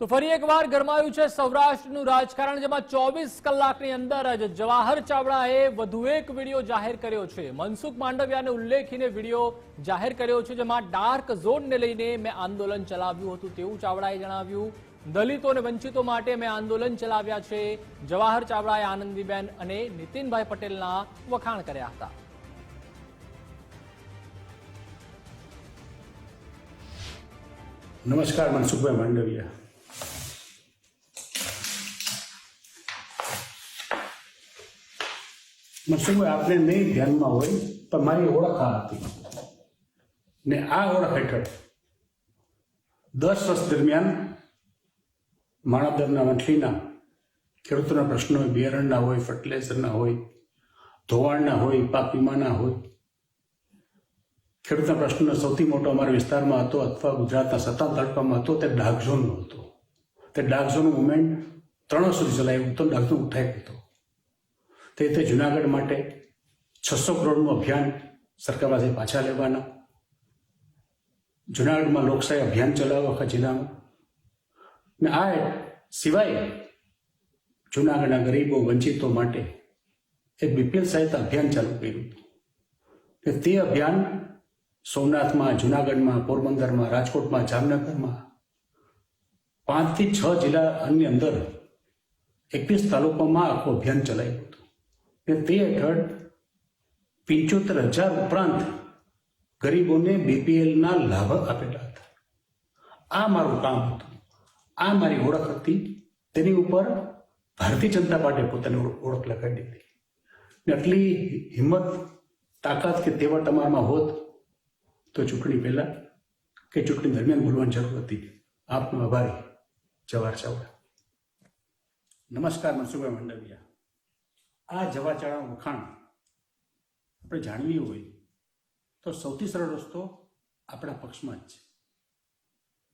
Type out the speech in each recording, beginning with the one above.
તો ફરી એકવાર ગરમાયું છે સૌરાષ્ટ્રનું રાજકારણ, જેમાં ચોવીસ કલાકની અંદર જ જવાહર ચાવડાએ વધુ એક વીડિયો જાહેર કર્યો છે. મનસુખ માંડવિયાને ઉલ્લેખીને વીડિયો જાહેર કર્યો છે, જેમાં ડાર્ક ઝોનને લઈને મેં આંદોલન ચલાવ્યું હતું તેવું ચાવડાએ જણાવ્યું. દલિતો અને વંચિતો માટે મેં આંદોલન ચલાવ્યા છે. જવાહર ચાવડાએ આનંદીબેન અને નીતિનભાઈ પટેલના વખાણ કર્યા હતા. નમસ્કાર, મનસુખભાઈ માંડવિયા. મનસુખભાઈ આપને નહીં ધ્યાનમાં હોય તો મારી ઓળખ આ હતી. ને આ ઓળખ હેઠળ દસ વર્ષ દરમિયાન માણાદરના વંથલીના ખેડૂતોના પ્રશ્નો હોય, બિયારણના હોય ફર્ટિલાઇઝરના હોય, ધોવાણના હોય, પાક વીમાના હોય. ખેડૂતના પ્રશ્નનો સૌથી મોટો અમારા વિસ્તારમાં હતો અથવા ગુજરાતના સત્તા તડકામાં હતો, તે ડાર્ક ઝોનનો હતો. તે ડાઘ ઝોન મુવમેન્ટ ત્રણ સુધી ચલાવ્યું, તો ઝોન ઉઠાઈ હતો. તે રીતે જુનાગઢ માટે છસો કરોડનું અભિયાન સરકાર પાસે પાછા લેવાના. જુનાગઢમાં લોકશાહી અભિયાન ચલાવવા આખા જિલ્લામાં ને આ સિવાય જુનાગઢના ગરીબો વંચિતો માટે એક બીપીએલ સહાયતા અભિયાન ચાલુ કર્યું હતું. તે અભિયાન સોમનાથમાં, જુનાગઢમાં, પોરબંદરમાં, રાજકોટમાં, જામનગરમાં પાંચથી છ જિલ્લાની અંદર એકવીસ તાલુકામાં આખું અભિયાન ચલાવ્યું હતું. તે હેઠળ પંચોતેર હજાર ઉપરાંત ગરીબોને બીપીએલના લાભ આપેલા હતા. આ મારું કામ હતું. આ મારી ઓળખ હતી. તેની ઉપર ભારતીય જનતા પાર્ટીએ પોતાની ઓળખ લગાવી દીધી. ને આટલી હિંમત, તાકાત કે તેવા તમારામાં હોત તો ચૂંટણી પહેલાં કે ચૂંટણી દરમિયાન બોલવાની જરૂર હતી. આપનો આભારી જવાહર ચાવડા. નમસ્કાર મનસુભાઈ મંડવિયા. આ જવાચાળા વખાણ આપણે જાણવી હોય તો સૌથી સરળ રસ્તો આપણા પક્ષમાં જ છે.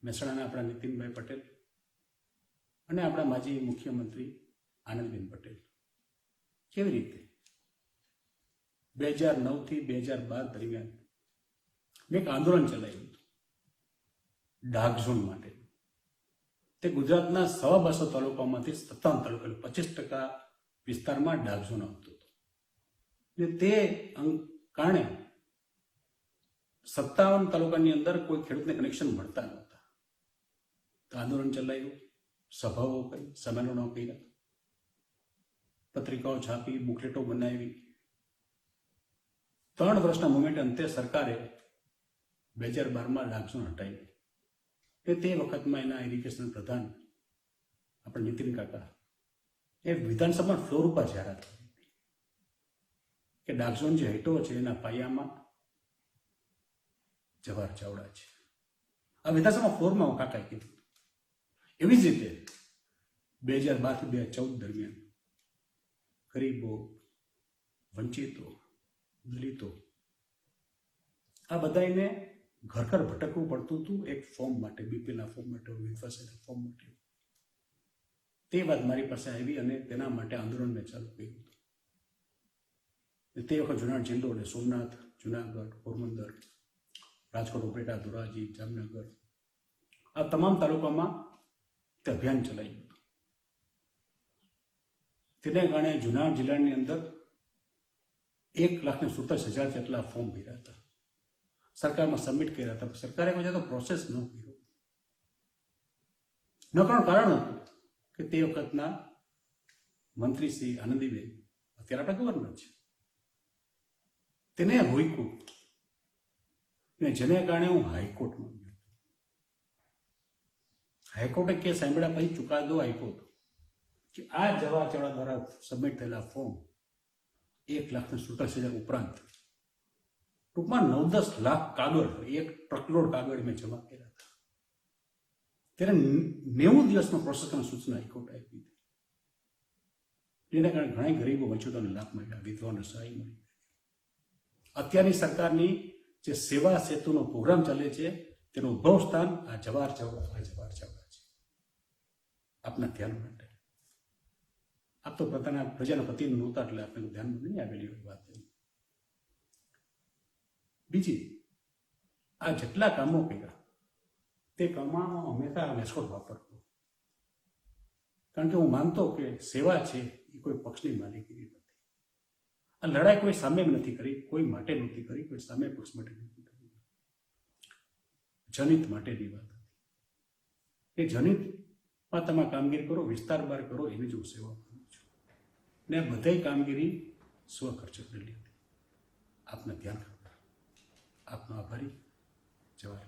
મહેસાણાના આપણા નીતિનભાઈ પટેલ અને આપણા માજી મુખ્યમંત્રી આનંદબેન પટેલ. કેવી રીતે? બે હજાર નવથી બે હજાર બાર દરમિયાન મેં એક આંદોલન ચલાવ્યું હતું. ડાર્ક માટે. તે ગુજરાતના સવા બસો તાલુકામાંથી સત્તાવન તાલુકા પચીસ ટકા વિસ્તારમાં ઝોન આવતો હતો. ને તે કારણે સત્તાવન તાલુકાની અંદર કોઈ ખેડૂતને કનેક્શન મળતા નહોતા. આંદોલન ચલાવ્યું સભાઓ કરી સંમેલનો કર્યા. પત્રિકાઓ છાપી, બુકલેટો બનાવી. ત્રણ વર્ષના મુમેન્ટ અંતે સરકારે બે હજાર બારમાં ડાકસોન હટાવી. તે વખતમાં એના ઇરિગેશન પ્રધાન આપણે નીતિન કાકા એ વિધાનસભા ફ્લોર ઉપર જાહેરાત કરી કે ડાલસોન જે હેટો છે, એના પાયામાં જવાહર ચાવડા છે. આ વિધાનસભા ફ્લોરમાં કાકાએ કીધું. એવી જ રીતે બે હજાર બારથી બે હજાર ચૌદ દરમિયાન ગરીબો, વંચિતો, દલિતો, આ બધાને ઘર ઘર ભટકવું પડતું હતું. એક ફોર્મ માટે બીપીના ફોર્મ માટે વિફાસના ફોર્મ માટે. તે વાત મારી પાસે આવી અને તેના માટે આંદોલન મેં ચાલુ કર્યું. તે વખત જુનાગઢ જિલ્લો અને સોમનાથ, જુનાગઢ, પોરબંદર, રાજકોટ ઉપરેટા ધોરાજી, જામનગર, આ તમામ તાલુકામાં તે અભિયાન ચલાવ્યું તેને કારણે જુનાગઢ જિલ્લાની અંદર એક લાખ ને સુડતાલીસ હજાર જેટલા ફોર્મ ભર્યા હતા. સરકારમાં સબમિટ કર્યા હતા. સરકારે પછી તો પ્રોસેસ ન કર્યો. ન કરવાનું કારણ હતું કે તે વખતના મંત્રી શ્રી આનંદીબેન અત્યારે આપણા ગવર્નર છે. તેને હોઈકું ને જેને કારણે હું હાઈકોર્ટમાં હાઈકોર્ટે કે સાંભળ્યા પછી ચુકાદો આપ્યો હતો કે આ જવા ચડા દ્વારા સબમિટ થયેલા ફોર્મ એક લાખ ને સુડતાલીસ હજાર ઉપરાંત ટૂંકમાં નવ દસ લાખ કાગળ, એક ટ્રકલોડ કાગળ મેં જમા કર્યા. ત્યારે નેવું દિવસમાં પ્રોસેસ સૂચના હાઈકોર્ટ આપી હતી. જેના કારણે ઘણા ગરીબો વંચિતોને લાભ મળ્યા, વિધવાઓને સહાય મળી. અત્યારની સરકારની જે સેવા સેતુનો પ્રોગ્રામ ચાલે છે, તેનું ઉદ્ભવ સ્થાન આ જવાહર ચાવડા આ જવાહર છે. આપના ધ્યાન માટે. આપ તો પોતાના પ્રજાના પ્રતિનિધિ નહોતા, એટલે આપણે ધ્યાનમાં નહીં આવેલી હોય વાત બીજી, આ જેટલા કામો કર્યા તે કામમાં હંમેશા વેસ્કોટ વાપરતો કારણ કે હું માનતો કે સેવા છે, એ કોઈ પક્ષની માલિકીની નથી. આ લડાઈ કોઈ સામે નથી કરી, કોઈ માટે નથી કરી, કોઈ સામે પક્ષ માટે નથી કરી. જનિત માટેની વાત હતી. એ જનિતમાં તમે કામગીરી કરો, વિસ્તાર બહાર કરો એવી જ હું સેવા કરું છું. ને આ બધાય કામગીરી સ્વખર્ચક કરેલી હતી આપને ધ્યાન રાખવા આપનો આભારી. જવાહર.